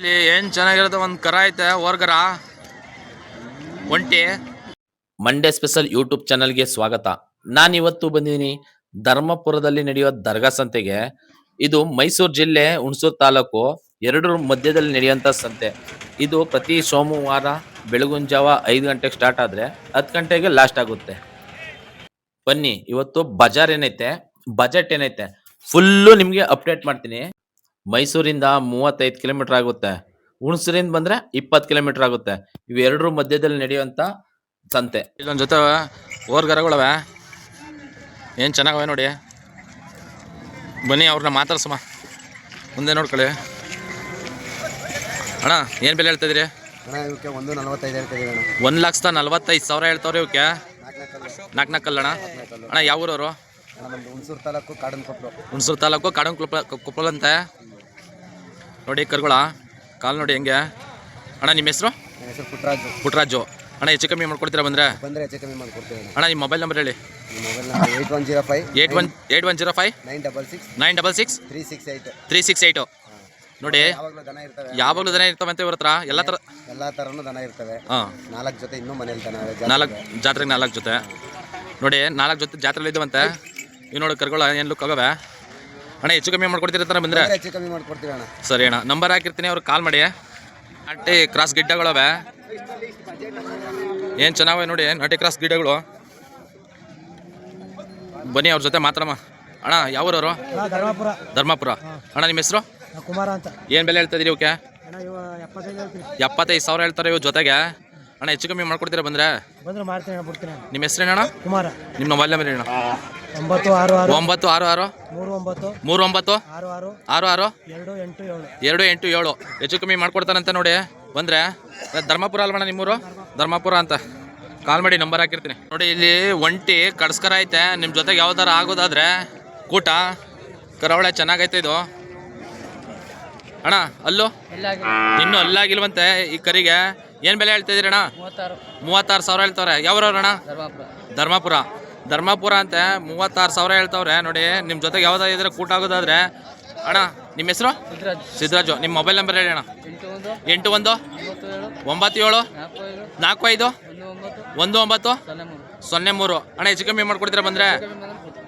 ಇಲ್ಲಿ ಏನ್ ಚೆನ್ನಾಗಿರುತ್ತೆ ಒಂದ್ ಕರ ಐತೆ, ಹೊರ್ಗರ? ಒಂಟಿ. ಮಂಡೇ ಸ್ಪೆಷಲ್ ಯೂಟ್ಯೂಬ್ ಚಾನಲ್ಗೆ ಸ್ವಾಗತ. ನಾನು ಇವತ್ತು ಬಂದಿದ್ದೀನಿ ಧರ್ಮಪುರದಲ್ಲಿ ನಡೆಯುವ ದರ್ಗಾ ಸಂತೆಗೆ. ಇದು ಮೈಸೂರು ಜಿಲ್ಲೆ, ಹುಣಸೂರು ತಾಲೂಕು. ಎರಡರ ಮಧ್ಯದಲ್ಲಿ ನಡೆಯುವಂಥ ಸಂತೆ. ಇದು ಪ್ರತಿ ಸೋಮವಾರ ಬೆಳಗಿನ ಜಾವ ಐದು ಗಂಟೆಗೆ ಸ್ಟಾರ್ಟ್ ಆದ್ರೆ ಹತ್ತು ಗಂಟೆಗೆ ಲಾಸ್ಟ್ ಆಗುತ್ತೆ. ಬನ್ನಿ, ಇವತ್ತು ಬಜಾರ್ ಏನೈತೆ? ಬಜೆಟ್ ಏನೈತೆ? ಫುಲ್ಲು ನಿಮಗೆ ಅಪ್ಡೇಟ್ ಮಾಡ್ತೀನಿ. ಮೈಸೂರಿಂದ ಮೂವತ್ತೈದು ಕಿಲೋಮೀಟರ್ ಆಗುತ್ತೆ. ಹುಣಸೂರಿಂದ ಬಂದ್ರೆ ಇಪ್ಪತ್ತು ಕಿಲೋಮೀಟರ್ ಆಗುತ್ತೆ. ಇವೆರಡರ ಮಧ್ಯದಲ್ಲಿ ನಡೆಯುವಂತ ಸಂತೆ. ಇಲ್ಲೊಂದು ಜೊತೆ ಓರ್ಗರಗಳವೆ ಏನು ಚೆನ್ನಾಗವೆ ನೋಡಿ. ಬನ್ನಿ ಅವ್ರನ್ನ ಮಾತಾಡ್ಸಮ್ಮ. ಮುಂದೆ ನೋಡ್ಕೊಳ್ಳಿ. ಅಣ್ಣ ಏನು ಬೆಲೆ ಹೇಳ್ತಿದ್ರಿ ಒಂದು ನಲ್ವತ್ತೈದು ಅಣ್ಣ. ಒಂದು ಲಕ್ಷದ ನಲ್ವತ್ತೈದು ಸಾವಿರ ಹೇಳ್ತಾವ್ರಿ ಇವಕ್ಕೆ. ನಾಲ್ಕು ನಾಲ್ಕಲ್ಲ ಅಣ್ಣ ಅಣ್ಣ ಯಾವ ಊರವರು? ಅಣ್ಣ ಹುಣಸೂರು ತಾಲೂಕು ಕಾಡನ್ ಕೊಪ್ಪಳು ಹುಣಸೂರು ತಾಲೂಕು ಕಾಡನ್ ಕೊಪ್ಪಳ ಕುಪ್ಪಲಂತೆ. ನೋಡಿ ಕರ್ಗಳ ಕಾಲು ನೋಡಿ ಹೆಂಗೆ. ಅಣ್ಣ ನಿಮ್ಮ ಹೆಸರು? ಪುಟ್ರಾಜು ಹೆಸರು ಪುಟ್ಟರಾಜು ಪುಟ್ಟರಾಜು ಅಣ್ಣ ಹೆಚ್ಚು ಕಮ್ಮಿ ಮಾಡ್ಕೊಡ್ತೀರಾ ಬಂದ್ರೆ? ಬಂದರೆ ಹೆಚ್ಚು ಕಮ್ಮಿ ಮಾಡ್ಕೊಡ್ತೀವಿ ಅಣ್ಣ ನಿಮ್ಮ ಮೊಬೈಲ್ ನಂಬರ್ ಹೇಳಿ. Mobile number eight one zero five eight one eight one zero five nine double six nine double six three six eight three six eight ನೋಡಿ ಯಾವಾಗಲೂ ದನ ಇರ್ತವೆ. ಅಂತ ಇವ್ರ ಹತ್ರ? ಎಲ್ಲ ಥರ ಎಲ್ಲ ಥರನೂ ದನ ಇರ್ತವೆ. ಹಾಂ. ನಾಲ್ಕು ಜೊತೆ ಇನ್ನೂ ಮನೇಲಿ ದನ. ನಾಲ್ಕು ಜಾತ್ರೆಗೆ ನಾಲ್ಕು ಜೊತೆ. ನೋಡಿ ನಾಲ್ಕು ಜೊತೆ ಜಾತ್ರೆಲಿ ಇದ್ದಂತೆ ಇವು ನೋಡಿ ಕರ್ಗಳು ಏನ್ ಲುಕ್ ಆಗವೆ? ಅಣ್ಣ ಹೆಚ್ಚು ಕಮ್ಮಿ ಮಾಡ್ಕೊಡ್ತೀರ ಬಂದ್ರೆ? ಬಂದ್ರೆ ಹೆಚ್ಚು ಕಮ್ಮಿ ಮಾಡ್ಕೊಡ್ತೀರಾ ಅಣ್ಣ. ಸರಿ ಅಣ್ಣ ನಂಬರ್ ಹಾಕಿರ್ತೀನಿ ಅವ್ರಿಗೆ ಕಾಲ್ ಮಾಡಿ. ನಾಟಿ ಕ್ರಾಸ್ ಗಿಡ್ಡಗಳವೆ. ಏನು ಚೆನ್ನಾಗವೆ ನೋಡಿ ನಾಟಿ ಕ್ರಾಸ್ ಗಿಡಗಳು ಬನ್ನಿ ಅವ್ರ ಜೊತೆ ಮಾತಾಡಮ್ಮ. ಅಣ್ಣ ಯಾವೂರವರು ಧರ್ಮಪುರ. ಧರ್ಮಪುರ. ಅಣ್ಣ ನಿಮ್ಮ ಹೆಸರು? ಕುಮಾರ ಅಂತ. ಏನು ಬೆಲೆ ಹೇಳ್ತಾ ಇದೀರಿ ಓಕೆ ಎಪ್ಪತ್ತೈದು ಸಾವಿರ ಹೇಳ್ತಾರೆ ಇವ್ರ ಜೊತೆಗೆ. ಅಣ್ಣ ಹೆಚ್ಚು ಕಮ್ಮಿ ಮಾಡ್ಕೊಡ್ತೀರಾ ಬಂದ್ರೆ? ಬಂದ್ರೆ ಮಾಡ್ತೀನಿ ಅಣ್ಣ ಬಿಡ್ತೀನಿ ಅಣ್ಣ. ನಿಮ್ಮ ಹೆಸರೇನಣ್ಣ ಕುಮಾರ. ನಿಮ್ಮ ಮೊಬೈಲ್ ನಂಬರ್ ಏನಣ್ಣ ಒಂಬತ್ತು ಆರು ಆರು. ಒಂಬತ್ತು ಆರು ಆರು? ಮೂರು ಒಂಬತ್ತು. ಮೂರು ಒಂಬತ್ತು? ಆರು ಆರು. ಆರು ಆರು? ಎರಡು ಎಂಟು ಏಳು. ಎರಡು ಎಂಟು ಏಳು. ಹೆಚ್ಚು ಕಮ್ಮಿ ಮಾಡ್ಕೊಡ್ತಾರಂತ ನೋಡಿ. ಬಂದ್ರೆ? ಧರ್ಮಪುರ ಅಲ್ವಣ್ಣ ನಿಮ್ಮೂರು? ಧರ್ಮಪುರ ಅಂತ. ಕಾಲ್ ಮಾಡಿ ನಂಬರ್ ಹಾಕಿರ್ತೀನಿ. ನೋಡಿ ಇಲ್ಲಿ ಒಂಟಿ ಕಡ್ಸ್ಕರ ಐತೆ. ನಿಮ್ಮ ಜೊತೆಗೆ ಯಾವ್ದಾರ ಆಗೋದಾದ್ರೆ ಕೂಟ. ಕರಾವಳಿ ಚೆನ್ನಾಗೈತೆ ಇದು. ಅಣ್ಣ ಅಲ್ಲು? ಇನ್ನೂ ಅಲ್ಲಾಗಿಲ್ವಂತೆ ಈ ಕರಿಗೆ. ಏನು ಬೆಲೆ ಹೇಳ್ತಾ ಇದೀರಣ ಅಣ್ಣ? ಮೂವತ್ತಾರು. ಸಾವಿರ ಹೇಳ್ತವ್ರೆ. ಯಾವ್ರವ್ರು ಅಣ್ಣ? ಧರ್ಮಪುರ. ಧರ್ಮಪುರ. ಅಂತ ಮೂವತ್ತಾರು ಸಾವಿರ ಹೇಳ್ತವ್ರೆ. ನೋಡಿ ನಿಮ್ಮ ಜೊತೆಗೆ ಯಾವ್ದಾದ್ರು ಇದ್ರೆ ಕೂಟ ಆಗೋದಾದ್ರೆ. ಅಣ್ಣ ನಿಮ್ಮ ಹೆಸರು? ಸಿದ್ದರಾಜು ನಿಮ್ಮ ಮೊಬೈಲ್ ನಂಬರ್ ಹೇಳಿ ಅಣ್ಣ. ಎಂಟು ಒಂದು. ಒಂಬತ್ತು ಏಳು ನಾಲ್ಕು ಐದು ಒಂದು ಒಂಬತ್ತು. ಸೊನ್ನೆ ಮೂರು. ಅಣ್ಣ ಹೆಚ್ಚು ಕಮ್ಮಿ ಮಾಡ್ಕೊಡ್ತೀರಾ ಬಂದ್ರೆ?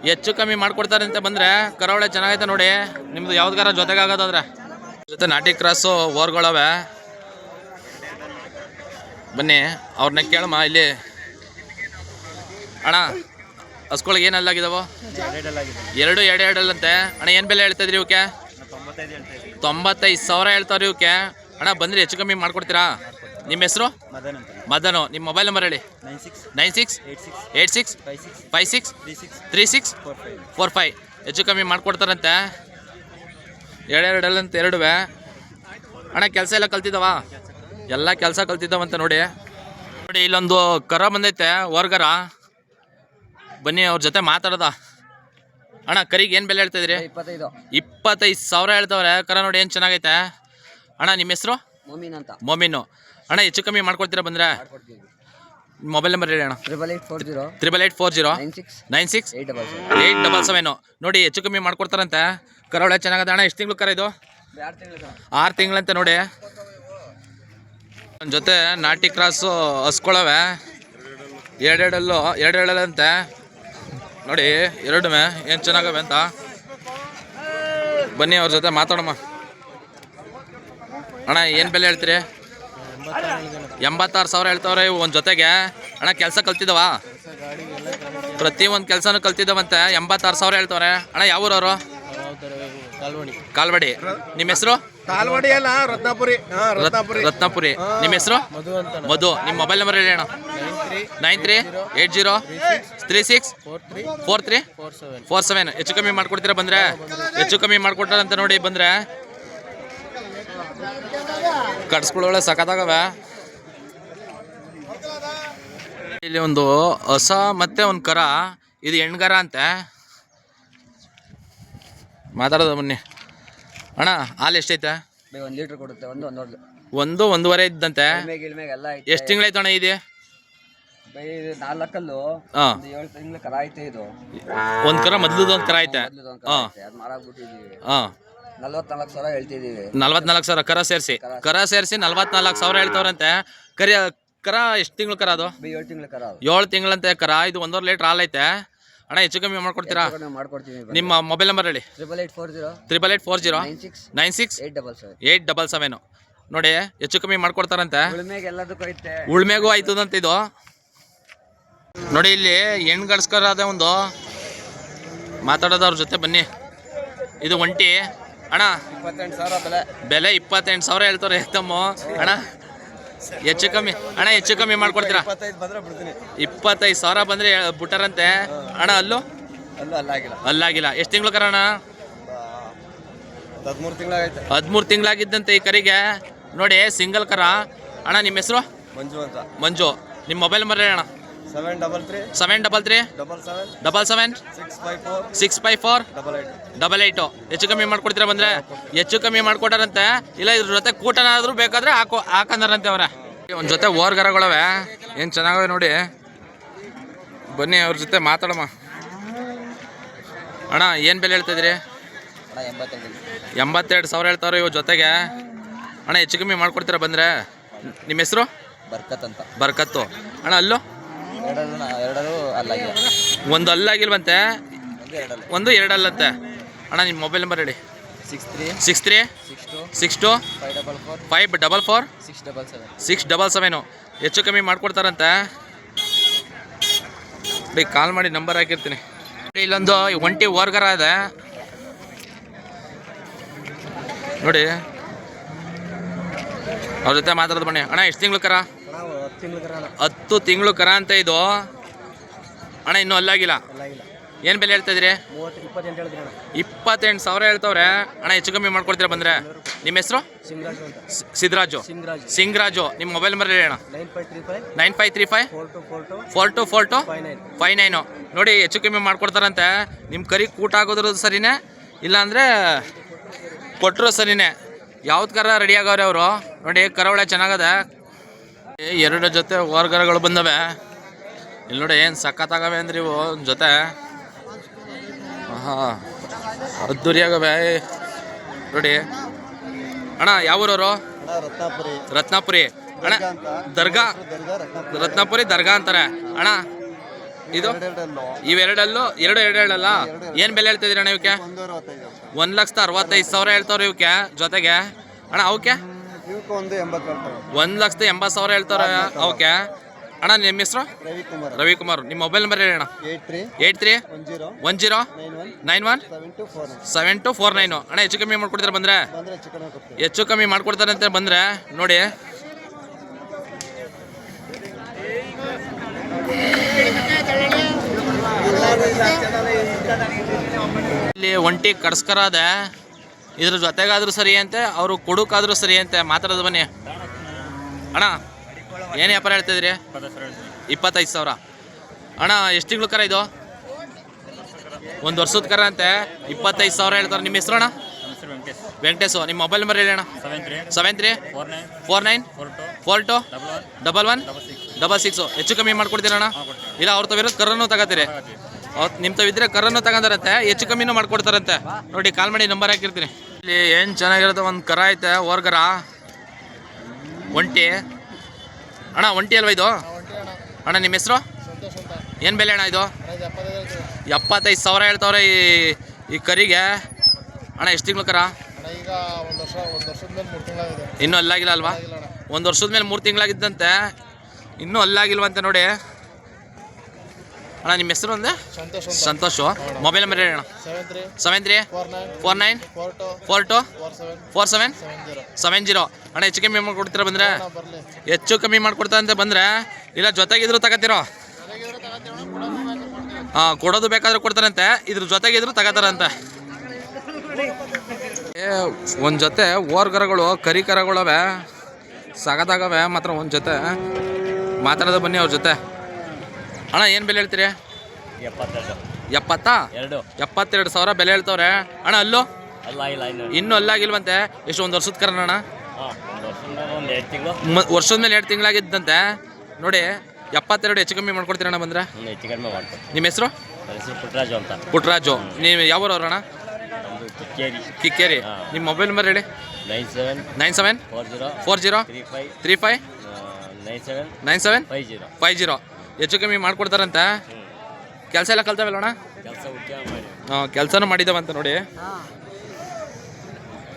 ಹೆಚ್ಚು ಕಮ್ಮಿ ಮಾಡ್ಕೊಡ್ತಾರೆ ಅಂತ ಬಂದ್ರೆ ಕರಾವಳಿ ಚೆನ್ನಾಗೈತೆ ನೋಡಿ. ನಿಮ್ದು ಯಾವ್ದಾರ ಜೊತೆಗಾಗೋದಾದ್ರೆ ಜೊತೆ ನಾಟಿ ಕ್ರಾಸು ಓರ್ಗಳವೆ ಬನ್ನಿ ಅವ್ರನ್ನ ಕೇಳಮ್ಮ ಇಲ್ಲಿ. ಅಣ್ಣ, ಹಸ್ಕೊಳಗೆ ಏನು ಅಲ್ಲಾಗಿದಾವೋ? ಎರಡು ಎರಡು ಎರಡಲ್ಲಂತೆ. ಅಣ್ಣ, ಏನು ಬೆಲೆ ಹೇಳ್ತಾ ಇದ್ರಿ ಇವಕ್ಕೆ? ತೊಂಬತ್ತೈದು ಸಾವಿರ ಹೇಳ್ತಾವ್ರಿ ಇವಕ್ಕೆ. ಅಣ್ಣ, ಬಂದ್ರಿ ಹೆಚ್ಚು ಕಮ್ಮಿ ಮಾಡ್ಕೊಡ್ತೀರಾ? ನಿಮ್ಮ ಹೆಸರು? ಮದನು. ನಿಮ್ಮ ಮೊಬೈಲ್ ನಂಬರ್ ಹೇಳಿ. Nine six eight six five six three six four five ಹೆಚ್ಚು ಕಮ್ಮಿ ಮಾಡ್ಕೊಡ್ತಾರಂತೆ. ಎರಡೆರಡಲ್ಲಂತ ಎರಡುವೆ. ಅಣ್ಣ, ಕೆಲಸ ಎಲ್ಲ ಕಲ್ತಿದ್ದಾವ? ಎಲ್ಲ ಕೆಲಸ ಕಲ್ತಿದ್ದಾವಂತ ನೋಡಿ. ನೋಡಿ ಇಲ್ಲೊಂದು ಕರ ಬಂದೈತೆ ಹೊರ್ಗರ ಬನ್ನಿ ಅವ್ರ ಜೊತೆ ಮಾತಾಡೋದ. ಅಣ್ಣ ಕರಿಗೆ ಏನು ಬೆಲೆ ಹೇಳ್ತಾ ಇದ್ರಿ ಇಪ್ಪತ್ತೈದು. ಇಪ್ಪತ್ತೈದು ಸಾವಿರ ಹೇಳ್ತವ್ರೆ. ಕರ ನೋಡಿ ಏನು ಚೆನ್ನಾಗೈತೆ. ಅಣ್ಣ ನಿಮ್ಮ ಹೆಸರು? ಮೊಮೀನ್ ಅಂತ. ಮೊಮೀನು. ಅಣ್ಣ ಹೆಚ್ಚು ಕಮ್ಮಿ ಮಾಡ್ಕೊಡ್ತೀರಾ ಬಂದ್ರೆ? ಮೊಬೈಲ್ ನಂಬರ್ ಹೇಳಿ ಅಣ್ಣ. Triple eight four zero triple eight four zero nine six eight double eight double seven ನೋಡಿ ಹೆಚ್ಚು ಕಮ್ಮಿ ಮಾಡ್ಕೊಡ್ತಾರಂತೆ. ಒಳ್ಳೆ ಚೆನ್ನಾಗದ. ಅಣ್ಣ ಎಷ್ಟು ತಿಂಗಳು ಕರ ಇದು? ಆರು ತಿಂಗಳಂತೆ ನೋಡಿ. ಜೊತೆ ನಾಟಿ ಕ್ರಾಸು ಹಸ್ಕೊಳವೆ. ಎರಡೆರಡಲ್ಲೂ, ಎರಡೆರಡಲ್ಲಂತೆ. ನೋಡಿ ಎರಡುವೆ ಏನು ಚೆನ್ನಾಗವೆ ಅಂತ. ಬನ್ನಿ ಅವ್ರ ಜೊತೆ ಮಾತಾಡಮ್ಮ. ಅಣ್ಣ, ಏನು ಬೆಲೆ ಹೇಳ್ತೀರಿ? ಎಂಬತ್ತಾರು ಸಾವಿರ ಹೇಳ್ತಾವ್ರೆ ಒಂದು ಜೊತೆಗೆ. ಅಣ್ಣ, ಕೆಲಸ ಕಲ್ತಿದ್ದವ ಪ್ರತಿ ಒಂದು ಕೆಲಸನೂ ಕಲ್ತಿದ್ದಾವಂತೆ ಎಂಬತ್ತಾರು ಸಾವಿರ ಹೇಳ್ತಾವ್ರೆ. ಅಣ್ಣ ಯಾವ ಊರವರು ಕಾಲ್ವಡಿ. ನಿಮ್ಮ ಹೆಸರು? ಅಲ್ಲ ರತ್ನಾಪುರಿ. ರತ್ನಪುರಿ. ನಿಮ್ಮ ಹೆಸರು? ಮಧು. ಅಂತ ಮಧು ನಿಮ್ಮ ಮೊಬೈಲ್ ನಂಬರ್ ಹೇಳಿ ಅಣ್ಣ. Nine three eight zero three six four three four seven ಹೆಚ್ಚು ಕಮ್ಮಿ ಮಾಡ್ಕೊಡ್ತೀರಾ ಬಂದ್ರೆ? ಹೆಚ್ಚು ಕಮ್ಮಿ ಮಾಡ್ಕೊಡ್ತಾರಂತ ನೋಡಿ ಬಂದ್ರೆ. ಕಟ್ಸ್ಕೊಳ್ಳೋಳೆ ಸಖತ್ತಾಗವೆ. ಇಲ್ಲಿ ಒಂದು ಹೊಸ ಮತ್ತೆ ಒಂದು ಕರ. ಇದು ಹೆಣ್ಗರ ಅಂತೆ. ಮಾತಾಡೋದು ಬನ್ನಿ. ಅಣ್ಣ ಹಾಲು ಎಷ್ಟೈತೆ? ಒಂದು ಲೀಟ್ರ್ ಕೊಡುತ್ತೆ ಒಂದು ಒಂದು ಒಂದು ಒಂದೂವರೆ ಇದ್ದಂತೆ? ಇಳ್ಮೆಗೆ ಇಳ್ಮೆಗೆ ಎಲ್ಲ ಐತೆ. ಎಷ್ಟು ತಿಂಗಳಾಯ್ತು ಅಣ್ಣ ಇದೆ? ಬೈ ಇದು ನಾಲ್ಕಲ್ಲು ಹಾಂ. ಒಂದು ಏಳು ತಿಂಗಳು ಕರ ಐತೆ ಇದು. ಒಂದು ಕರ ಮೊದಲದು ಒಂದು ಕರ ಐತೆ. ಮೊದ್ಲದ್ದು ಒಂದ್ ಕರ ಹಾಂ. ಐತೆ, ಅದ್ ಮಾರಾಕ್ಬಿಟ್ಟಿದೀವಿ ಹಾಂ. ನಲ್ವತ್ನಾಲ್ಕು ಸಾವಿರ ಹೇಳ್ತಿದ್ದೀವಿ ನಲ್ವತ್ನಾಲ್ಕು ಸಾವಿರ ಕರ ಸೇರಿಸಿ. ಕರ ಸೇರಿಸಿ. ನಲ್ವತ್ನಾಲ್ಕು ಸಾವಿರ ಹೇಳ್ತವ್ರಂತೆ. ಕರಿ ಕರ ಎಷ್ಟು ತಿಂಗಳು ಕರ ಅದು? ಬಿ ಏಳು ತಿಂಗಳ ಕರ ಅದು. ಏಳು ತಿಂಗಳಂತೆ ಕರ. ಇದು ಒಂದೂವರೆ ಲೀಟ್ರ್ ಹಾಲೈತೆ. ಐತೆ ಅಣ್ಣ ಹೆಚ್ಚು ಕಮ್ಮಿ ಮಾಡ್ಕೊಡ್ತೀರಾ? ನಾವು ಮಾಡ್ಕೊಡ್ತೀವಿ ನಿಮ್ಮ ಮೊಬೈಲ್ ನಂಬರ್ ಹೇಳಿ. Triple eight four zero triple eight four zero nine six nine six eight double seven eight double seven ನೋಡಿ ಹೆಚ್ಚು ಕಮ್ಮಿ ಮಾಡ್ಕೊಡ್ತಾರಂತೆ. ಉಳುಮೆಗೆ ಎಲ್ಲದಕ್ಕೂ ಐತೆ. ಉಳ್ಮೆಗೂ ಆಯ್ತದಂತ ಇದು. ನೋಡಿ ಇಲ್ಲಿ ಹೆಣ್ಣು ಗಡ್ಸ್ಕರಾದ ಒಂದು ಮಾತಾಡೋದವ್ರ ಜೊತೆ ಬನ್ನಿ. ಇದು ಒಂಟಿ. ಅಣ್ಣ ಇಪ್ಪತ್ತೆಂಟು ಸಾವಿರ ಬೆಲೆ. ಬೆಲೆ ಇಪ್ಪತ್ತೆಂಟು ಸಾವಿರ ಹೇಳ್ತಾರೆ ತಮ್ಮ ಅಣ್ಣ ಹೆಚ್ಚು ಕಮ್ಮಿ. ಅಣ್ಣ ಹೆಚ್ಚು ಕಮ್ಮಿ ಮಾಡ್ಕೊಡ್ತೀರಾ? ಇಪ್ಪತ್ತೈದು ಸಾವಿರ ಬಂದ್ರೆ ಬಿಟ್ಟಾರಂತೆ. ಅಣ್ಣ ಅಲ್ಲೂ? ಅಲ್ಲೂ ಅಲ್ಲಾಗಿಲ್ಲ. ಎಷ್ಟು ತಿಂಗಳು ಕರ ಅಣ್ಣ ಹದಿಮೂರು ತಿಂಗಳಾಗಿದ್ದಂತೆ ಈ ಕರಿಗೆ. ನೋಡಿ ಸಿಂಗಲ್ ಕರ. ಅಣ್ಣ ನಿಮ್ಮ ಹೆಸರು? ಮಂಜು ಅಂತ. ಮಂಜು. ನಿಮ್ಮ mobile number ಹೇಳಣ್ಣ seven double three seven double three double seven double seven six five four six five four double eight double ಹೆಚ್ಚು ಕಮ್ಮಿ ಮಾಡ್ಕೊಡ್ತೀರಾ ಬಂದ್ರೆ? ಹೆಚ್ಚು ಕಮ್ಮಿ ಮಾಡ್ಕೊಟ್ಟಾರಂತೆ. ಇಲ್ಲ ಇದ್ರ ಜೊತೆ ಕೂಟನಾದ್ರೂ ಬೇಕಾದ್ರೆ ಹಾಕೋ ಹಾಕಂದಾರಂತೆ ಅವ್ರ. ಒಂದು ಜೊತೆ ಓರ್ಗರಗಳವೆ ಏನು ಚೆನ್ನಾಗವೆ ನೋಡಿ. ಬನ್ನಿ ಅವ್ರ ಜೊತೆ ಮಾತಾಡಮ್ಮ. ಅಣ್ಣ ಏನು ಬೆಲೆ ಹೇಳ್ತಿದ್ರಿ ಎಂಬತ್ತೆರಡು ಸಾವಿರ ಹೇಳ್ತಾವ್ರೆ ಇವ್ರ ಜೊತೆಗೆ. ಅಣ್ಣ ಹೆಚ್ಚು ಕಮ್ಮಿ ಮಾಡ್ಕೊಡ್ತೀರಾ ಬಂದರೆ? ನಿಮ್ಮ ಹೆಸರು? ಬರ್ಕತ್ ಅಂತ. ಬರ್ಕತ್ತು. ಅಣ್ಣ ಅಲ್ಲೂ? ಎರಡಲ್ಲೂ ನಾ- ಎರಡಲ್ಲೂ ಅಲ್ಲಾಗಿಲ್ಲ. ಒಂದು ಅಲ್ಲಾಗಿಲ್ವಂತೆ? ಒಂದು ಎರಡಲ್ಲ. ಒಂದು ಎರಡಲ್ಲಂತೆ ಅಣ್ಣ ನಿಮ್ಮ ಮೊಬೈಲ್ ನಂಬರ್ ಹೇಳಿ. Six three. Six three. Six two. Six two. Five double four. Five double four. Six double seven. Six double seven. ಹೆಚ್ಚು ಕಮ್ಮಿ ಮಾಡ್ಕೊಡ್ತಾರಂತೆ. ನೋಡಿ ಕಾಲ್ ಮಾಡಿ ನಂಬರ್ ಹಾಕಿರ್ತೀನಿ. ನೋಡಿ, ಇಲ್ಲೊಂದು ಒಂಟಿ ಓರ್ಗರ ಇದೆ. ನೋಡಿ. ಅವ್ರ ಜೊತೆ ಮಾತಾಡೋದು ಬನ್ನಿ. ಅಣ್ಣ ಎಷ್ಟು ತಿಂಗಳು ಕರ? ಹತ್ತು ತಿಂಗಳು ಕರ ಅಂತ ಇದು. ಅಣ್ಣ ಇನ್ನೂ ಅಲ್ಲಾಗಿಲ್ಲ? ಏನು ಬೆಲೆ ಹೇಳ್ತಾ ಇದ್ರಿ ಇಪ್ಪತ್ತೆಂಟು ಸಾವಿರ ಹೇಳ್ತವ್ರೆ. ಅಣ್ಣ ಹೆಚ್ಚು ಕಮ್ಮಿ ಮಾಡ್ಕೊಡ್ತೀರಾ ಬಂದರೆ? ನಿಮ್ಮ ಹೆಸರು? ಸಿದ್ದರಾಜು ಸಿಂಗರಾಜು. ನಿಮ್ಮ ಮೊಬೈಲ್ ನಂಬರ್ ಹೇಳಿ ಅಣ್ಣ. Nine five three five. Four two four two. Five nine. ನೋಡಿ ಹೆಚ್ಚು ಕಮ್ಮಿ ಮಾಡ್ಕೊಡ್ತಾರಂತೆ. ನಿಮ್ಮ ಕರಿ ಕೂಟ ಆಗೋದ್ರ ಸರಿನೇ? ಇಲ್ಲಾಂದರೆ ಕೊಟ್ಟರು ಸರಿನೇ. ಯಾವ್ದು ಕರ ರೆಡಿ ಆಗವ್ರೆ ಅವರು? ನೋಡಿ ಕರ ಒಳ್ಳೆ ಚೆನ್ನಾಗದೆ. ಎರಡು ಜೊತೆ ವರ್ಗರಗಳು ಬಂದವೆ. ಇಲ್ಲಿ ನೋಡಿ ಏನು ಸಖತ್ತಾಗವೆ ಅಂದ್ರೆ ಇವು? ಜೊತೆ. ಹಾಂ ಅದ್ದೂರಿ ಆಗವೆ ನೋಡಿ. ಅಣ್ಣ, ಯಾವೂರವರು? ರತ್ನಾಪುರಿ. ಅಣ್ಣ, ದರ್ಗಾ. ರತ್ನಾಪುರಿ, ದರ್ಗಾ ಅಂತಾರೆ. ಅಣ್ಣ, ಇದು? ಇವೆರಡಲ್ಲೂ? ಎರಡು ಎರಡು ಹೇಳಲ್ಲ ಏನು ಬೆಲೆ ಹೇಳ್ತಿದ್ದೀರಣ್ಣ ಇವಕ್ಕೆ? ಒಂದು ಲಕ್ಷದ ಅರವತ್ತೈದು ಸಾವಿರ ಹೇಳ್ತಾವ್ರಿ ಇವಕ್ಕೆ ಜೊತೆಗೆ. ಅಣ್ಣ, ಅವಕ್ಕೆ? ಇವಕ್ಕೆ ಒಂದು ಎಂಬತ್ತು ಹೇಳ್ತಾರೆ. ಒಂದು ಲಕ್ಷದ ಎಂಬತ್ತು ಸಾವಿರ ಹೇಳ್ತಾರ ಓಕೆ ಅಣ್ಣ ನಿಮ್ಮ ಹೆಸರು? ರವಿಕುಮಾರ್. ರವಿಕುಮಾರ್. ನಿಮ್ಮ ಮೊಬೈಲ್ ನಂಬರ್ ಹೇಳಿ ಅಣ್ಣ. Eight three one zero one zero nine one seven two four nine. ಅಣ್ಣ ಹೆಚ್ಚು ಕಮ್ಮಿ ಮಾಡ್ಕೊಡ್ತಾರೆ ಬಂದರೆ? ಹೆಚ್ಚು ಕಮ್ಮಿ ಮಾಡ್ಕೊಡ್ತಾರೆ ಅಂತ ಬಂದರೆ ನೋಡಿ. ಇಲ್ಲಿ ಒಂಟಿ ಕಡ್ಸ್ಕರ ಅದೆ. ಇದ್ರ ಜೊತೆಗಾದ್ರೂ ಸರಿ ಅಂತೆ, ಅವರು ಕೊಡುಕಾದ್ರೂ ಸರಿ ಅಂತೆ, ಮಾತಾಡೋದು ಬನ್ನಿ. ಅಣ್ಣ, ಏನು ವ್ಯಾಪಾರ ಹೇಳ್ತಿದ್ರಿ ಇಪ್ಪತ್ತೈದು ಸಾವಿರ. ಅಣ್ಣ, ಎಷ್ಟು ತಿಂಗಳು ಕರ ಇದು? ಒಂದು ವರ್ಷದ ಕರ ಅಂತೆ, ಇಪ್ಪತ್ತೈದು ಸಾವಿರ ಹೇಳ್ತಾರೆ. ನಿಮ್ಮ ಹೆಸರು ಅಣ್ಣ? ವೆಂಕಟೇಶು. ನಿಮ್ಮ ಮೊಬೈಲ್ ನಂಬರ್ ಹೇಳಿ ಅಣ್ಣ. Seven three four nine four two double one double six ಹೆಚ್ಚು ಕಮ್ಮಿ ಮಾಡ್ಕೊಡ್ತೀರಣ್ಣ ಇಲ್ಲ, ಅವ್ರ ತವಿರೋದು ಕರನ್ನು ತಗೋತೀರಿ. ಅವ್ರು ನಿಮ್ಮ ತವಿದ್ರೆ ಕರನ್ನು ತಗೊಂತಾರಂತೆ ಹೆಚ್ಚು ಕಮ್ಮಿನೂ ಮಾಡ್ಕೊಡ್ತಾರಂತೆ. ನೋಡಿ, ಕಾಲ್ ಮಾಡಿ ನಂಬರ್ ಹಾಕಿರ್ತೀನಿ. ಇಲ್ಲಿ ಏನು ಚೆನ್ನಾಗಿರುತ್ತೆ ಒಂದು ಕರ ಐತೆ ಹೊರ್ಗರ ಒಂಟಿ? ಅಣ್ಣ, ಒಂಟಿ ಅಲ್ವಾ ಇದು? ಅಣ್ಣ, ನಿಮ್ಮ ಹೆಸರು? ಏನು ಬೆಲೆ ಅಣ್ಣ ಇದು? ಎಪ್ಪತ್ತೈದು ಸಾವಿರ ಹೇಳ್ತಾವ್ರೆ ಈ ಈ ಕರಿಗೆ. ಅಣ್ಣ, ಎಷ್ಟು ತಿಂಗಳು ಕರ? ಇನ್ನೂ ಅಲ್ಲಾಗಿಲ್ಲ ಅಲ್ವಾ? ಒಂದು ವರ್ಷದ ಮೇಲೆ ಮೂರು ತಿಂಗಳಾಗಿದ್ದಂತೆ. ಇನ್ನೂ ಅಲ್ಲಾಗಿಲ್ವಂತೆ ನೋಡಿ. ಅಣ್ಣ ನಿಮ್ಮ ಹೆಸರು ಒಂದು ಸಂತೋಷ್ ಮೊಬೈಲ್ ನಂಬರ್ ಹೇಳಿ ಅಣ್ಣ. Seven three four nine four two four seven seven zero ಅಣ್ಣ ಹೆಚ್ಚು ಕಮ್ಮಿ ಮಾಡ್ಕೊಡ್ತೀರಾ ಬಂದರೆ? ಹೆಚ್ಚು ಕಮ್ಮಿ ಮಾಡಿಕೊಡ್ತಾ ಅಂತ ಬಂದರೆ ಇಲ್ಲ ಜೊತೆಗಿದ್ರು ತಗೋತೀರೋ? ಹಾಂ ಕೊಡೋದು ಬೇಕಾದ್ರೆ ಕೊಡ್ತಾರಂತೆ ಇದ್ರ ಜೊತೆಗಿದ್ರು ತಗೋತಾರಂತೆ. ಏ ಒಂದು ಜೊತೆ ಓರ್ಗರಗಳು ಕರಿ ಕರಗಳವೆ ಸಗದಾಗವೆ ಮಾತ್ರ ಒಂದು ಜೊತೆ. ಮಾತಾಡೋದು ಬನ್ನಿ ಅವ್ರ ಜೊತೆ. ಅಣ್ಣ ಏನು ಬೆಲೆ ಹೇಳ್ತೀರಿ? ಎಪ್ಪತ್ತೆರಡು. ಎಪ್ಪತ್ತಾ? ಎರಡು. ಎಪ್ಪತ್ತೆರಡು ಸಾವಿರ ಬೆಲೆ ಹೇಳ್ತವ್ರೆ. ಅಣ್ಣ ಅಲ್ಲೋ? ಅಲ್ಲ ಇಲ್ಲ ಇನ್ನು ಇನ್ನೂ ಅಲ್ಲಾಗಿಲ್ವಂತೆ? ಎಷ್ಟು ಒಂದು ವರ್ಷದ ಕರಣ ಅಣ್ಣ? ಒಂದು ಎರಡು ತಿಂಗಳು. ವರ್ಷದ ಮೇಲೆ ಎರಡು ತಿಂಗಳಾಗಿದ್ದಂತೆ. ನೋಡಿ ಎಪ್ಪತ್ತೆರಡು ಹೆಚ್ಚು ಕಮ್ಮಿ ಮಾಡ್ಕೊಡ್ತೀರಣ್ಣ ಬಂದ್ರೆ? ಹೆಚ್ಚು ಕಡಿಮೆ ನಿಮ್ಮ ಹೆಸರು? ಪುಟ್ರಾಜು ಹೆಸರು ಪುಟ್ಟರಾಜು ಅಂತ. ಪುಟ್ಟರಾಜು ನೀವು ಯಾವ ಅಣ್ಣ? ಕಿಕ್ಕೇರಿ. ಕೇರಿ ಕಿಕ್ಕೇರಿ. ನಿಮ್ಮ ಮೊಬೈಲ್ ನಂಬರ್ ಹೇಳಿ. Nine seven nine seven four zero four zero three five three five nine seven nine seven five zero. Five zero. ಹೆಚ್ಚು ಕಮ್ಮಿ ಮಾಡ್ಕೊಡ್ತಾರಂತ. ಕೆಲಸ ಎಲ್ಲ ಕಲ್ತಾವೆ ಅಣ್ಣ? ಹಾಂ ಕೆಲಸನೂ ಮಾಡಿದ್ದಾವಂತ ನೋಡಿ.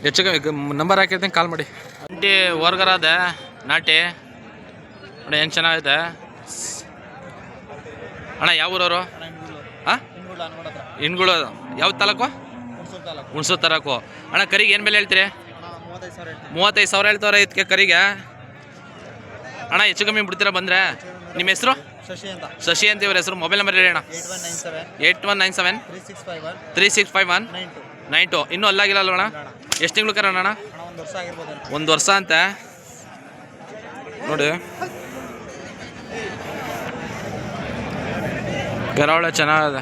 ಹೆಚ್ಚು ಕಮ್ಮಿ ನಂಬರ್ ಹಾಕಿರ್ತೀನಿ ಕಾಲ್ ಮಾಡಿ. ಅಂಟಿ ಹೊರ್ಗರಾದ ಅದ ನಾಟಿ. ನೋಡಿ ಏನು ಚೆನ್ನಾಗಿದೆ ಅಣ್ಣ ಯಾವ ಊರವರು? ಹಾಂ? ಇನ್ಗಳು ಯಾವ ತಾಲೂಕು? ಹುಣಸೂರು ತಾಲೂಕು. ಅಣ್ಣ ಕರಿಗೆ ಏನು ಬೆಲೆ ಹೇಳ್ತೀರಿ? ಮೂವತ್ತೈದು ಸಾವಿರ ಹೇಳ್ತಾವ್ರೆ ಇದಕ್ಕೆ ಕರಿಗೆ. ಅಣ್ಣ ಹೆಚ್ಚು ಕಮ್ಮಿ ಬಿಡ್ತೀರಾ ಬಂದರೆ? ನಿಮ್ಮ ಹೆಸರು? ಶಶಿ ಅಂತ. ಶಶಿ ಅಂತ ಇವ್ರ ಹೆಸರು. ಮೊಬೈಲ್ ನಂಬರ್ ಹೇಳೋಣ ಅಣ್ಣ. Eight one nine seven. Three six five one. Nine two. ಇನ್ನೂ ಅಲ್ಲಾಗಿಲ್ಲ ಅಲ್ವಣ್ಣ ಎಷ್ಟು ತಿಂಗಳು ಕರೋಣ ಅಣ್ಣ ಒಂದು ವರ್ಷ ಆಗಿರ್ಬೋದು ಒಂದು ವರ್ಷ ಅಂತ. ನೋಡಿ. ಕರಾವಳ ಚೆನ್ನಾಗದ.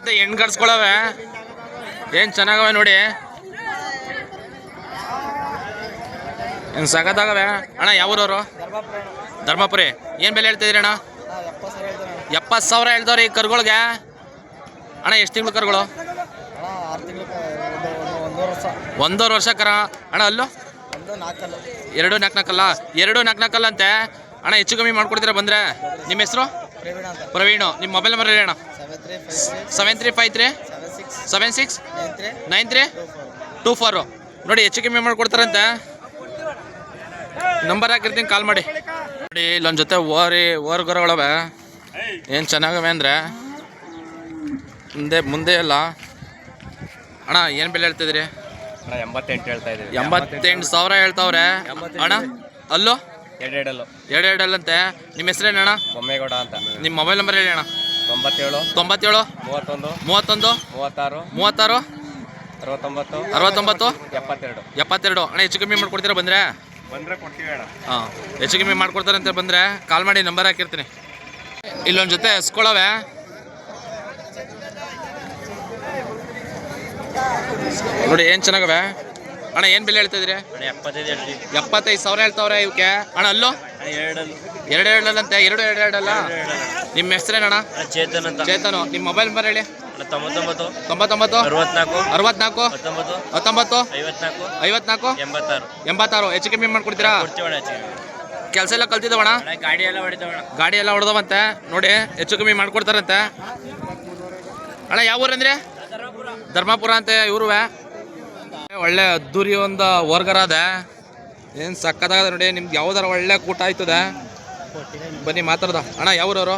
ಮತ್ತೆ ಹೆಣ್ಣು ಕಟ್ಸ್ಕೊಳವೆ ಏನು ಚೆನ್ನಾಗವೆ ನೋಡಿ. ಏನು ಸಗತ್ತಾಗವೆ ಅಣ್ಣ ಯಾವೂರವರು? ಧರ್ಮಪುರಿ ಏನು ಬೆಲೆ ಹೇಳ್ತಿದ್ದೀರಿ ಅಣ್ಣ? ಎಪ್ಪತ್ತು ಸಾವಿರ ಹೇಳ್ತಾರೆ ಎಪ್ಪತ್ತು ಸಾವಿರ ಹೇಳ್ದವ್ರಿ ಕರುಗಳಿಗೆ? ಅಣ್ಣ, ಎಷ್ಟು ತಿಂಗಳು ಕರುಗಳು? ಒಂದೂವರೆ ವರ್ಷ ಕರ. ಅಣ್ಣ, ಅಲ್ಲೂ? ಎರಡು ನಾಲ್ಕು ನಾಲ್ಕಲ್ಲ ಎರಡು ನಾಲ್ಕು ನಾಲ್ಕಲ್ಲ ಅಂತೆ ಅಣ್ಣ, ಹೆಚ್ಚು ಕಮ್ಮಿ ಮಾಡ್ಕೊಡ್ತೀರಾ ಬಂದರೆ? ನಿಮ್ಮ ಹೆಸರು? ಪ್ರವೀಣ. ನಿಮ್ಮ ಮೊಬೈಲ್ ನಂಬರ್ ಹೇಳಿ ಅಣ್ಣ. Seven three five three seven six nine three two four ನೋಡಿ, ಹೆಚ್ಚು ಕಮ್ಮಿ ಮಾಡ್ಕೊಡ್ತಾರಂತೆ. ನಂಬರ್ ಹಾಕಿರ್ತೀನಿ ಕಾಲ್ ಮಾಡಿ. ನೋಡಿ, ಇಲ್ಲೊಂದು ಜೊತೆ ಓರಿ, ಓರ್ಗರಗಳವೆ. ಏನು ಚೆನ್ನಾಗವೆ ಅಂದರೆ? ಮುಂದೆ ಮುಂದೆ ಅಲ್ಲ. ಅಣ್ಣ ಏನು ಬೆಲೆ ಹೇಳ್ತಿದ್ರಿ ಎಂಬತ್ತೆಂಟು ಹೇಳ್ತಾ ಇದ್ದೀವಿ. ಎಂಬತ್ತೆಂಟು ಸಾವಿರ ಹೇಳ್ತಾವ್ರೆ. ಅಣ್ಣ ಅಲ್ಲೋ? ಎರಡು ಎರಡೆರಡಲ್ಲಂತೆ. ಎರಡು ಅಲ್ಲಂತೆ ನಿಮ್ಮ ಹೆಸರೇನಣ್ಣ ಬೊಮ್ಮೇಗೌಡ ಅಂತ. ನಿಮ್ಮ ಮೊಬೈಲ್ ನಂಬರ್ ಹೇಳಿ ಅಣ್ಣ. ತೊಂಬತ್ತೇಳು. ತೊಂಬತ್ತೇಳು. ಮೂವತ್ತೊಂದು. ಮೂವತ್ತೊಂದು. ಮೂವತ್ತಾರು. ಮೂವತ್ತಾರು. ಅರವತ್ತೊಂಬತ್ತು. ಅರವತ್ತೊಂಬತ್ತು. ಎಪ್ಪತ್ತೆರಡು. ಎಪ್ಪತ್ತೆರಡು. ಅಣ್ಣ ಹೆಚ್ಚು ಕಮ್ಮಿ ಮಾಡ್ಕೊಡ್ತೀರಾ ಬಂದರೆ? ಬಂದರೆ ಕೊಡ್ತೀವಿ ಅಣ್ಣ. ಹಾಂ ಹೆಚ್ಚು ಕಮ್ಮಿ ಅಂತ ಬಂದರೆ. ಕಾಲ್ ಮಾಡಿ ನಂಬರ್ ಹಾಕಿರ್ತೀನಿ. ಇಲ್ಲೊಂದು ಜೊತೆ ಎಸ್ಕೊಳವೆ. ನೋಡಿ ಏನು ಚೆನ್ನಾಗವೆ? ಅಣ್ಣ ಏನು ಬೆಲೆ ಹೇಳ್ತಾ ಇದ್ರಿ ಎಪ್ಪತ್ತೈದು ಸಾವಿರ ಹೇಳ್ತಾವ್ರೆ ಇವಕ್ಕೆ. ಅಣ್ಣ ಅಲ್ಲೋ? ಎರಡು ಎರಡು ಎರಡಲ್ಲಂತೆ ಎರಡು ಎರಡು ಎರಡಲ್ಲ? ನಿಮ್ಮ ಹೆಸರೇನಣ್ಣ ಚೇತನ್ ಅಂತ. ಚೇತನು. ನಿಮ್ಮ ಮೊಬೈಲ್ ನಂಬರ್ ಹೇಳಿ. ತೊಂಬತ್ತೊಂಬತ್ತು. ತೊಂಬತ್ತೊಂಬತ್ತು? ಅರವತ್ನಾಲ್ಕು. ಅರವತ್ನಾಲ್ಕು? ಹತ್ತೊಂಬತ್ತು. ಹತ್ತೊಂಬತ್ತು? ಐವತ್ನಾಲ್ಕು. ಐವತ್ನಾಲ್ಕು? ಎಂಬತ್ತಾರು. ಎಂಬತ್ತಾರು. ಹೆಚ್ಚು ಕಮ್ಮಿ ಮಾಡ್ಕೊಡ್ತೀರಾ? ಕೆಲಸ ಎಲ್ಲ ಕಲ್ತಿದ್ದವಣ ಅಣ್ಣ ಗಾಡಿ ಎಲ್ಲ ಹೊಡಿತಾವಣ್ಣ. ಗಾಡಿ ಎಲ್ಲ ಹೊಡೆದವಂತೆ. ನೋಡಿ ಹೆಚ್ಚು ಕಮ್ಮಿ ಮಾಡ್ಕೊಡ್ತಾರಂತೆ. ಅಣ್ಣ ಯಾವ ಊರಂದ್ರೆ ಧರ್ಮಪುರ ಅಂತೆ ಇವ್ರುವೆ. ಒಳ್ಳೆ ಅದ್ದೂರಿ ಒಂದು ವರ್ಗರ ಅದ. ಏನು ಸಕ್ಕತ್ತಾಗದ ನೋಡಿ ನಿಮ್ಗೆ ಯಾವ್ದಾರ ಒಳ್ಳೆ ಕೂಟ ಆಯ್ತದೆ. ಬನ್ನಿ ಮಾತಾಡ್ದ. ಅಣ್ಣ ಯಾವ ಊರವರು?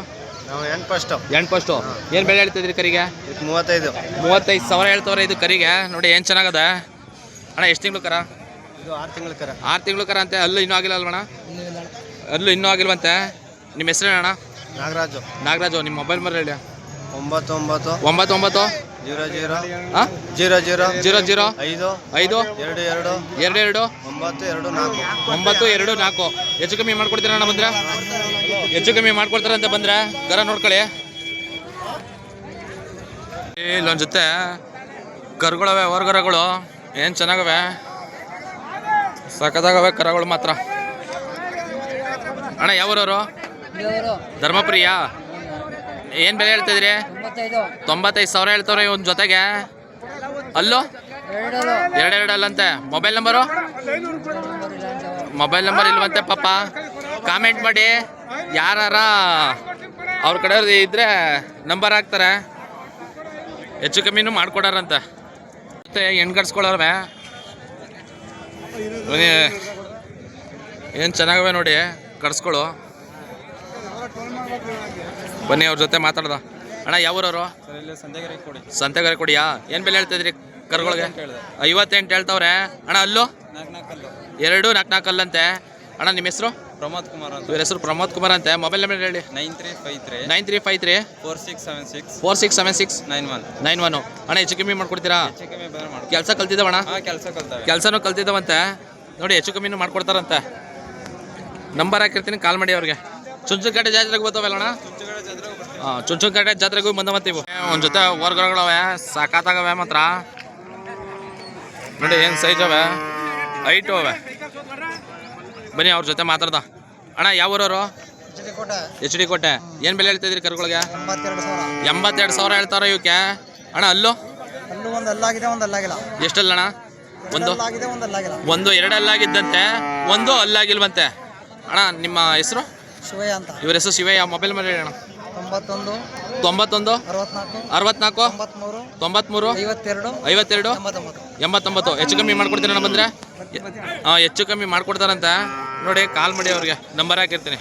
ನಾವು ಎಂಟು ಫಸ್ಟು ಎಂಟು ಫಸ್ಟು ಏನು ಬೆಲೆ ಹೇಳ್ತಿದ್ರಿ ಕರಿಗೆ? ಮೂವತ್ತೈದು. ಮೂವತ್ತೈದು ಸಾವಿರ ಹೇಳ್ತವ್ರೆ ಇದು ಕರಿಗೆ. ನೋಡಿ ಏನು ಚೆನ್ನಾಗದ? ಅಣ್ಣ ಎಷ್ಟು ತಿಂಗಳು ಕರ? ಇದು ಆರು ತಿಂಗ್ಳು ಕರ. ಆರು ತಿಂಗಳು ಕರ ಅಂತೆ. ಅಲ್ಲೂ ಇನ್ನೂ ಆಗಿಲ್ಲ ಅಲ್ವಣ್ಣ? ಅಲ್ಲೂ ಇನ್ನೂ ಆಗಿಲ್ವಂತೆ? ನಿಮ್ಮ ಹೆಸರೇನಣ್ಣ ನಾಗರಾಜು. ನಾಗರಾಜು ನಿಮ್ಮ ಮೊಬೈಲ್ ನಂಬರ್ ಹೇಳಿ. ಒಂಬತ್ತು ಒಂಬತ್ತು ಒಂಬತ್ತು ಒಂಬತ್ತು ಜೀರೋ ಜೀರೋ. ಹಾಂ? Zero zero. Zero zero. ಐದು. ಐದು? ಎರಡು ಎರಡು. ಎರಡು ಎರಡು? ಒಂಬತ್ತು ಎರಡು ನಾಲ್ಕು. ಒಂಬತ್ತು ಎರಡು ನಾಲ್ಕು. ಹೆಚ್ಚು ಕಮ್ಮಿ ಮಾಡ್ಕೊಡ್ತೀರಾ ಅಣ್ಣ ಬಂದ್ರೆ? ಹೆಚ್ಚು ಕಮ್ಮಿ ಮಾಡ್ಕೊಡ್ತಾರೆ ಅಂತ ಬಂದ್ರೆ? ಗರ ನೋಡ್ಕೊಳ್ಳಿ. ಇಲ್ಲೊಂದು ಜೊತೆ ಕರುಗಳವೆ ಹೊರಗರಗಳು. ಏನು ಚೆನ್ನಾಗವೆ? ಸಖತ್ತಾಗವೆ ಕರಗಳು ಮಾತ್ರ. ಅಣ್ಣ ಯಾವೂರವರು? ಧರ್ಮಪ್ರಿಯ? ಏನು ಬೆಲೆ ಹೇಳ್ತಿದ್ರಿ? ತೊಂಬತ್ತೈದು. ಸಾವಿರ ಹೇಳ್ತವ್ರೆ ಒಂದು ಜೊತೆಗೆ. ಅಲ್ಲೋ? ಎರಡು ಅಲ್ಲಂತೆ ಮೊಬೈಲ್ ನಂಬರು? ಮೊಬೈಲ್ ನಂಬರ್ ಇಲ್ವಂತೆ ಪಾಪ. ಕಾಮೆಂಟ್ ಮಾಡಿ. ಯಾರ ಅವ್ರ ಕಡೆ ಇದ್ರೆ ನಂಬರ್ ಹಾಕ್ತಾರೆ. ಹೆಚ್ಚು ಕಮ್ಮಿನೂ ಮಾಡ್ಕೊಡಾರಂತೆ. ಮತ್ತೆ ಹೆಣ್ಗಡ್ಸ್ಕೊಳವ್ರೆ ಏನು ಚೆನ್ನಾಗವೆ ನೋಡಿ. ಕಡ್ಸ್ಕೊಳು ಬನ್ನಿ ಅವ್ರ ಜೊತೆ ಮಾತಾಡ್ದ. ಅಣ್ಣ ಯಾವೂರವರು ಸಂತೆಗಾರಿ ಕೊಡಿಯಾ? ಏನು ಬೆಲೆ ಹೇಳ್ತಿದ್ರಿ ಕರ್ಗಳಿಗೆ? ಐವತ್ತೆಂಟು ಹೇಳ್ತಾವ್ರೆ. ಅಣ್ಣ ಅಲ್ಲೂ? ಎರಡು ನಾಲ್ಕು ನಾಲ್ಕು ಅಲ್ಲಂತೆ ಅಣ್ಣ ನಿಮ್ಮ ಹೆಸರು? ಪ್ರಮೋದ್ ಕುಮಾರ್ ಅಂತ. ಇವ್ರ ಹೆಸರು ಪ್ರಮೋದ್ ಕುಮಾರ್ ಅಂತೆ. ಮೊಬೈಲ್ ನಂಬರ್ ಹೇಳಿ. Nine three five three. Nine three five three. Four six seven six. Four six seven six. Nine one. Nine one. ಅಣ್ಣ ಹೆಚ್ಚು ಕಮ್ಮಿ ಮಾಡ್ಕೊಡ್ತೀರಾ? ಕೆಲಸ ಕಲ್ತಿದ್ದವಣ್ಣ ಕೆಲಸ ಕಲ್ತವೆ. ಕೆಲಸನೂ ಕಲ್ತಿದ್ದಾವಂತೆ. ನೋಡಿ ಹೆಚ್ಚು ಕಮ್ಮಿನೂ ಮಾಡ್ಕೊಡ್ತಾರಂತೆ. ನಂಬರ್ ಹಾಕಿರ್ತೀನಿ ಕಾಲ್ ಮಾಡಿ ಅವ್ರಿಗೆ. ಚುಂಚುಕಟ್ಟೆ ಜಾತ್ರೆಗೆ ಬರ್ತಾವಲ್ಲ ಅಣ್ಣ ಹಾಂ ಚುಂಚನಕಟ್ಟೆ ಜಾತ್ರೆಗೂ ಬಂದ ಮತ್ತೀವಿ ಒಂದು ಜೊತೆ ವರ್ಗಗಳವೆ ಸಾಕಾತಾಗವೆ ಮಾತ್ರ. ನೋಡಿ ಏನ್ ಸೈಜ್ ಅವೆ. ಹೈಟ್ ಅವೆ. ಬನ್ನಿ ಅವ್ರ ಜೊತೆ ಮಾತಾಡ್ದ. ಅಣ್ಣ ಯಾವ ಊರವರು? ಎಚ್ ಡಿ ಕೋಟೆ. ಏನು ಬೆಲೆ ಹೇಳ್ತಿದ್ರಿ ಇದ್ರಿ ಎಂಬತ್ತೆರಡು ಸಾವಿರ ಎಂಬತ್ತೆರಡು ಸಾವಿರ ಹೇಳ್ತಾರ ಇವಕ್ಕೆ? ಅಣ್ಣ ಅಲ್ಲೂ? ಒಂದು ಅಲ್ಲಾಗಿದೆ ಒಂದು? ಅಲ್ಲಾಗಿಲ್ಲ ಒಂದು ಒಂದು ಅಲ್ಲಾಗಿಲ್ಲ ಒಂದು ಎರಡು ಅಲ್ಲಾಗಿದ್ದಂತೆ ಒಂದು ಅಲ್ಲಾಗಿಲ್ವಂತೆ. ಅಣ್ಣ ನಿಮ್ಮ ಹೆಸರು? ಶಿವಯ್ಯ ಅಂತ. ಇವ್ರ ಹೆಸರು ಶಿವಯ್ಯ. ಮೊಬೈಲ್ ಮೇಲೆ ಹೇಳಿ ಅಣ್ಣ. ತೊಂಬತ್ತೊಂದು ತೊಂಬತ್ತೊಂದು ಅರವತ್ನಾಲ್ಕು ಅರವತ್ನಾಲ್ಕು ತೊಂಬತ್ಮೂರು ತೊಂಬತ್ಮೂರು ಐವತ್ತೆರಡು ಐವತ್ತೆರಡು ಎಂಬತ್ತೊಂಬತ್ತು. ಹೆಚ್ಚು ಕಮ್ಮಿ ಮಾಡ್ಕೊಡ್ತೀನಿ ಅಣ್ಣ ಬಂದರೆ ಹಾಂ ಹೆಚ್ಚು ಕಮ್ಮಿ ಮಾಡ್ಕೊಡ್ತಾರಂತ. ನೋಡಿ ಕಾಲ್ ಮಾಡಿ ಅವ್ರಿಗೆ. ನಂಬರ್ ಹಾಕಿರ್ತೀನಿ.